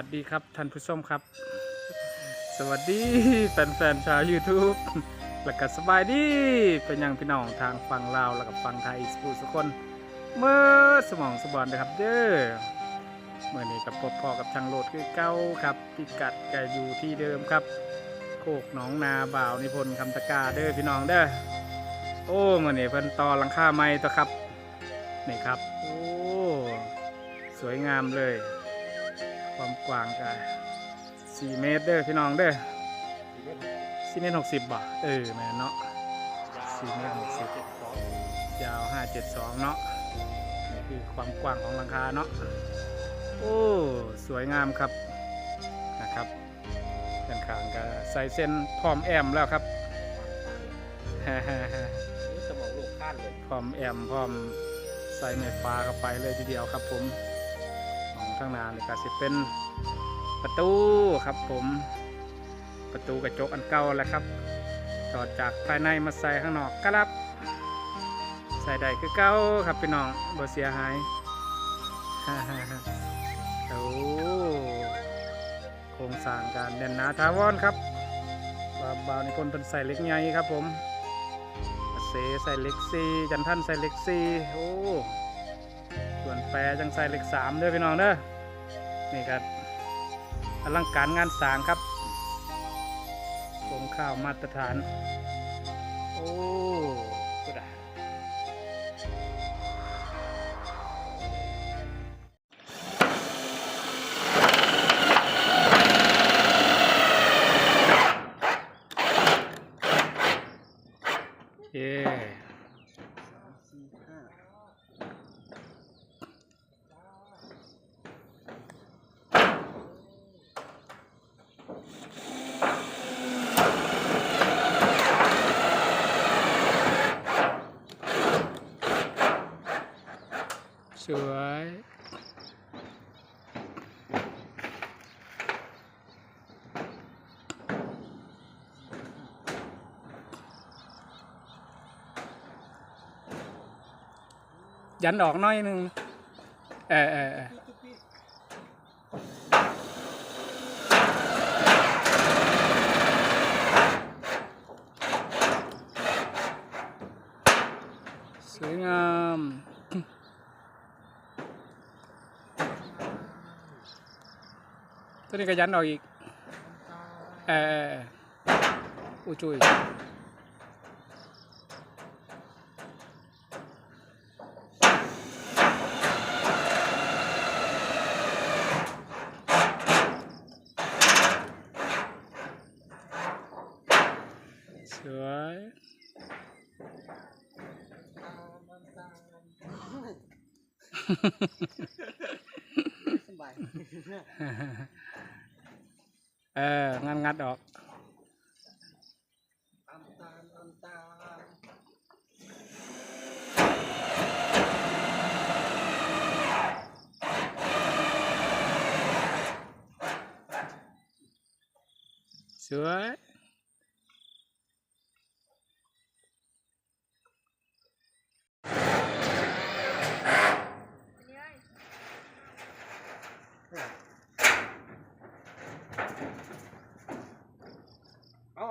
สวัสดีครับท่านผู้ชมครับ สวัสดีแฟนๆชาว YouTube แล้วก็สบายดีเป็นยังพี่น้องทางฝั่งลาวแล้วก็ฝั่งไทยสปูสกคนเมื่อสมองสบอนนะครับเด้อเมื่อนี้กับพบพอกับช่างโหลดคือเก้าครับพิกัดก็อยู่ที่เดิมครับ โคกหนองนาบ่าวนิพนธ์คำตะกร้าเด้อพี่น้องเด้อโอ้เมื่อนี้เพิ่นตอหลังคาไม้ตัวครับนี่ครับโอ้สวยงามเลย ความกว้างก็สี่เมตรเด้อพี่น้องเด้อสี่เมตรหกสิบบ่เออแม่นเนาะสี่เมตรหกสิบยาวห้าเจ็ดสองเนาะนี่คือความกว้างของหลังคาเนาะโอ้สวยงามครับนะครับด้านข้างก็ใส่เส้นพร้อมแอมแล้วครับสมองลูกข้านเลยพร้อมแอมพร้อมใส่ไม้ฟ้าเข้าไปเลยทีเดียวครับผม ข้างหน้านี่ก็สิเป็นประตูครับผมประตูกระจกอันเก่าแหล้วครับ ต่อจากภายในมาใส่ข้างนอกครับใส่ได้คือเก่าครับพี่น้องบ่เสียหายโอ้โครงสร้างการแน่นหนาทาวอนครับบาบาวนี่คนเป็นใส่เล็กใหญ่ครับผมเสใส่เล็กซีจันท่านใส่เล็กซีโอ้ แปรจังใส่เหล็กสามเด้อพี่น้องเด้อนี่ครับอลังการงานสางครับโครงข้าวมาตรฐาน โอ้ก็ได้เย้ สวย ยันออกหน้อยหนึงเออเออเออสวยงามตัวนี้ก็ยันออกอีกเออเออเอออุ้ยจุยสวย สบายเอองัดงัดออกตามตามตามตามสวย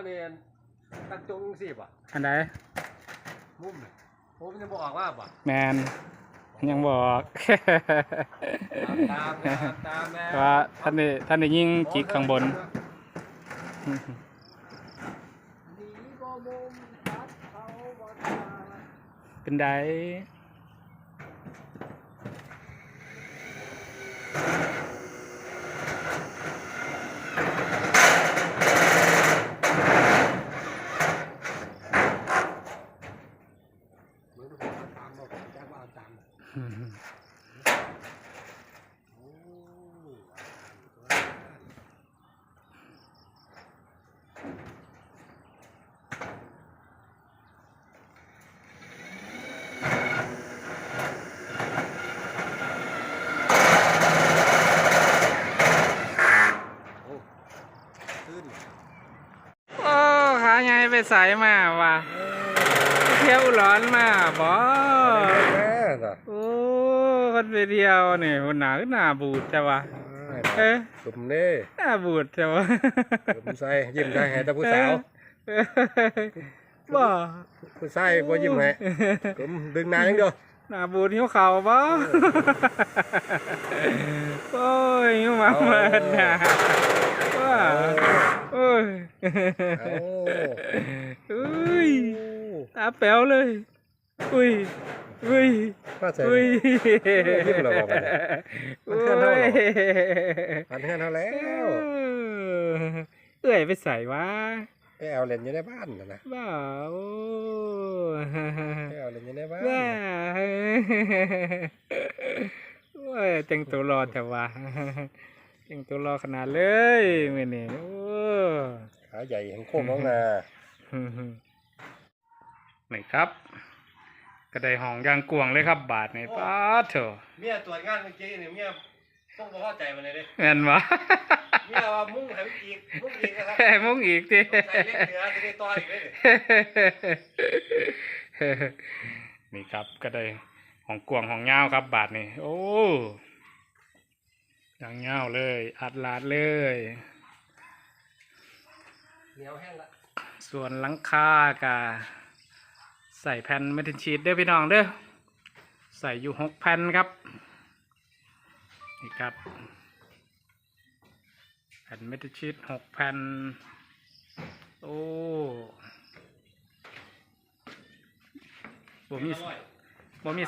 เอาอันนี้ตั้งจงสิบ่ะอันใดมุมเนี่ยผมจะบอกว่าบ่ะแมนยังบอก ตามตามตามตามแม่ว่าท่านนี่ท่านนี่ยิงจิกข้างบน หนีบ่มุมตัดเขาบ่ตาย เป็นได มึงต้องเอาตามบ่แจ้งว่าเอาตามโอ้โอ้ขึ้น โอ้ขา ใหญ่ไปใส่มาว่ะเที่ยวร้อนมาบอแม่ก็โอ้คนไปเดียวนี่คนหนาขึ้นหนาบูดจ้ะวะไอ้เอ๊ะตุ่มเน่หน้าบูดใช่ไหมตุ่มใส่ยิ้มได้ให้แต่ผู้สาวบ่ผู้ชายบ่ยิ้มให้ตุ่มดึงหน้าอย่างเดียว หน้าบูดหิวเข่าวบ่โอ้ยหิวมาเมินน่ะว่าโอ้ยเอ้าอุ้ยตาแป๋วเลย อุ้ยอุ้ยมาใส่อุ้ยยิ้มแล้วบอกว่าเนี่ยมันเคลื่อนเท่าเหรออันเฮือนเฮาแล้วเอ้ยไปใส่วะ ไปเอาเล่นอยู่ในบ้านน่ะนะบ้าโอ้ไปเอาเล่นอยู่ในบ้านบ้าว่าแต่งตัวรอแต่ว่าแต่งตัวรอขนาดเลยมื่อนี้โอ้ขาใหญ่แห่งโค้งน้องนานี่ครับกระไดห้องยางกวงเลยครับ บาทนี่ป้าดเถอะเมียตรวจงานเมื่อกี้นี่เมีย ต้องบ่เข้าใจมันเลยเด้แม่นวะเมียว่ามุ่งให้มันอีกมุ่งอีกนะครับแค่มุงอีกทีใส่เล็กเหนือจะได้ต่ออีกเด้อนี่ครับก็ได้ของกวางของเงาวครับ บาทนี่โอ้ยางเงาวเลย อัดลาดเลยเหนียวแห้งละส่วนหลังคากะใส่แผ่นเมทินชีตเด้อพี่น้องเด้อใส่อยู่หกแผ่นครับ นี่ครับแผ่นเมทินชีตหกแผ่นโอ้บ่มีบ่มี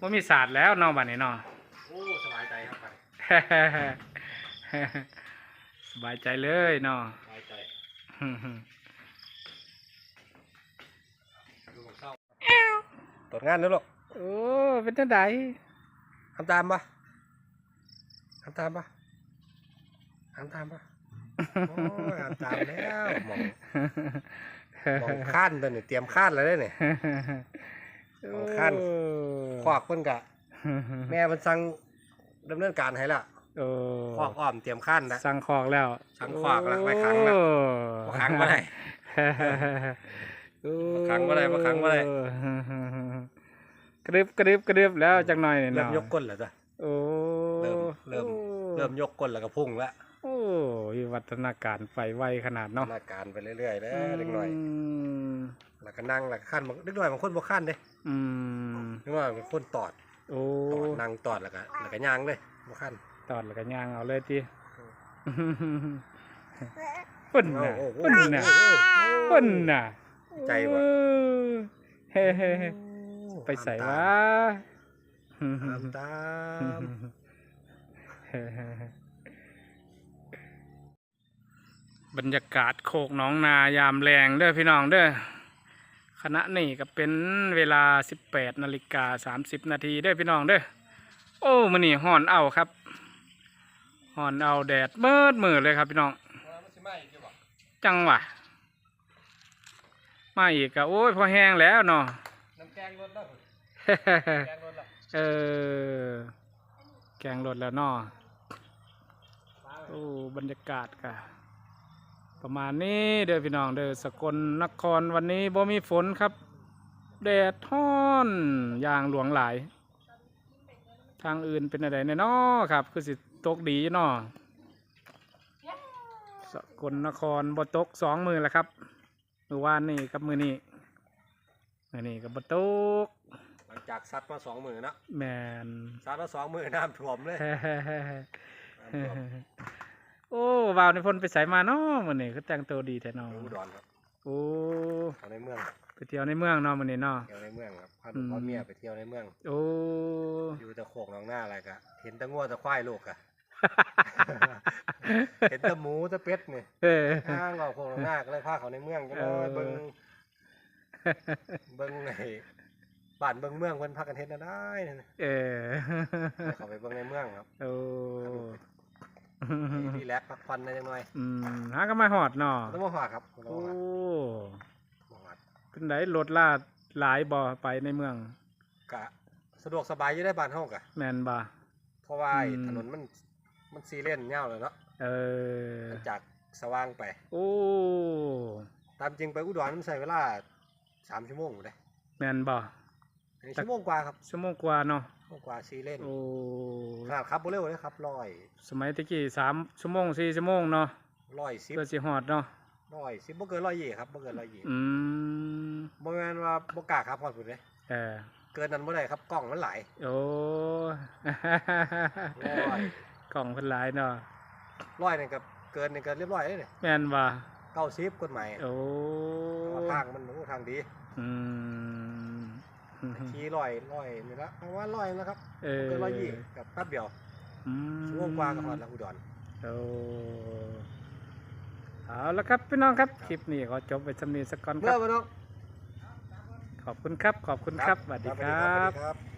บ่มีศาสตร์แล้วเนาะบัดนี้เนาะโอ้สบายใจครับไปสบายใจเลยเนาะสบายใจดูของเศร้าตรวจงานแล้วหรอกโอ้เป็นจังไดทำตามปะ ทำตามปะทำตามปะโอ้ยทำตามแล้วหมองหมองข้านตัวนี่เตรียมข้านแล้วเด้อนี่ของขั้นควักเพิ่นกะ แม่มันสั่งดำเนินการให้ละโอ้ควักอ้อมเตรียมข้านนะ สั่งคอกแล้วสั่งคอกแล้วไว้ขังแล้ว บ่ขังบ่ได้ โอ้บ่ขังบ่ได้บ่ขังบ่ได้ กระดึบกระดึบกระดึบแล้วจักหน่อยนี่เริ่มเนาะ ยกก้นแล้วจ้ะโอ้ เริ่มเริ่ม เริ่มยกก้นแล้วก็พุ่งแล้วโอ้วิวัฒนาการไปไวขนาดเนาะหน้าการไปเรื่อยๆเด้อเล็กน้อยมแล้วก็นั่งแล้วก็ขั้นบางเล็กน้อยบางคนบ่ขั้นเด้อืมเล็กน้อยเป็นคนตอดโอ้ตอดนั่งตอดแล้วก็แล้วก็ย่างเลยบ่ขั้นตอดแล้วก็ย่างเอาเลยทีปุ่นน่ะโอ้โหปุ่นน่ะโอ้โหปุ่นน่ะ ใจว่ะเออเฮ้เฮ้เฮ้ไปใส่วะตามตาม บรรยากาศโคกหน้องนายามแรงเด้อพี่น้องเด้อคณะนี่ก็เป็นเวลา 18นาฬิกา30 นาทีเด้อพี่น้องเด้อโอ้มันนี่ห่อนเอาครับห่อนเอาแดดเมิดมือเลยครับพี่น้องมันสิมาอีกอยู่บ่จังหวะมาอีกอะโอ้ยพอแห้งแล้วเนาะน้ำแกงรสแล้วแกงรสแล้วเออ แกงรถแล้วเนาะ โอ้บรรยากาศกะประมาณนี้เด้อพี่น้องเด้อสกลนครวันนี้บ่มีฝนครับแดดท่อนอย่างหลวงหลาย ทางอื่นเป็นอะไรแน่นอครับ คือสิตกดีเนาะสกลนครบ่ตกสองมือแล้วครับมือวานนี่กับมือนี้มือนี้กับบตกหลังจากซัดมาสองมือเนาะแมนซัดมาสองมือน้ำท่วมเลยน้ำท่วม โอ้วาวในพลไปใส่มาเนาะมื้อนี้คือแต่งตัวดีแท้เนาะอุดรครับโอ้เอาในเมืองไปเที่ยวในเมืองเนาะมื้อนี้เนาะ เที่ยวในเมืองครับพาอืลูกมพาเมียไปเที่ยวในเมือง โอ้ อยู่แต่โขกน้องหน้าอะไรกะเห็นแตะงัวแตะควายลูกอะ เห็นแตะหมูแตะเป็ดนี่เออ ข้างเราโขกน้องหน้าก็เลยพาเขาในเมืองจังเอเลอยเบิ่งเบิ่งไอ้บ้านเบิ่งเมืองเพิ่นพากันเฮ็ดน่ะได้นั่นน่ะเออเขาไปเบิ่งในเมืองครับโอ้ รีแลกซ์พักผ่อนได้จังหน่อยอืมหาก็มาหอดเนาะต้องมาหอดครับต้องโอ้มาหอดมาหอดเป็นไดรถลาดหลายบ่ไปในเมืองกะสะดวกสบายอยู่ได้บ้านเฮากะแม่นบ่เพราะว่าไอ้อืมถนนมันมันซีเลนยาวเลยเนาะเออจากสว่างไป โอ้ตามจริงไปอุดรมันใช้เวลาสามชั่วโมงเลยแม่นบ่อันนี้ชั่วโมงกว่าครับชั่วโมงกว่าเนาะคชั่วโมง กว่าซีเล่นโอ้ขนาดครับบ่เร็วเลยครับร้อยสมัยตะกี้สามชั่วโมงสี่ชั่วโมงเนาะร้อยสิบเพื่อสิฮอดเนาะร้อยสิบบ่เกินร้อยยี่ครับบ่เกินร้อยยี่อืมบ่แม่นว่าบ่กล้าครับพอดพุ่นเด้เออเกินนั้นบ่ได้ครับกล้องมันหลายโอ้ร้อยกล่องเพิ่นหลายเนาะร้อยนี่ก็เกินนี่ก็เรียบร้อยเลยเนี่ยแม่นว่าเก้าสิบกฎหมายโอ้ว่าทางมันโอ้ทางดี อืม ขี่ร้อยร้อยนี่ละประมาณร้อยนะครับเออบ่เกินร้อยยี่กับแป๊บเดียวอืมชั่วโมงกว่าก็ฮอดแล้วอุดรโอ้เอาละครับพี่น้องครับคลิปนี้ขอจบไปสำนีสักก่อนคเมื่รัอบบ่น้องขอบคุณครับขอบคุณครับสวัสดีครับสวัสดีครับ